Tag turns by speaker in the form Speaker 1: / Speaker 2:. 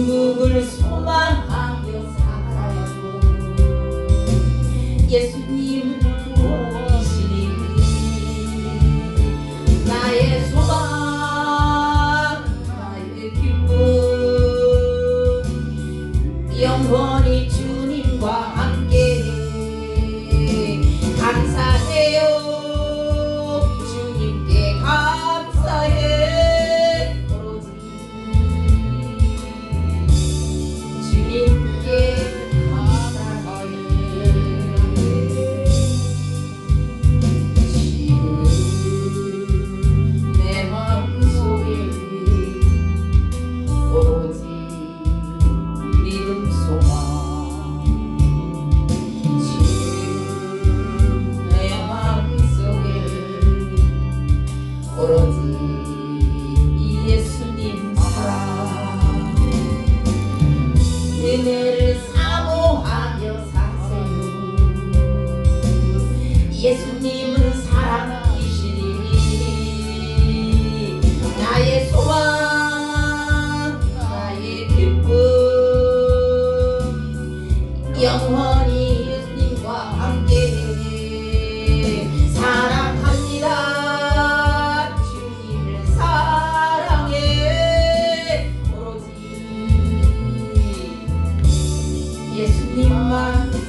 Speaker 1: 천국을 소망하며 살아요. 예수님 보이시니 나의 소망 나의 기쁨 영원히 주님과 함께 영원히 예수님과 함께 사랑합니다. 주님을 사랑해. 오로지 예수님만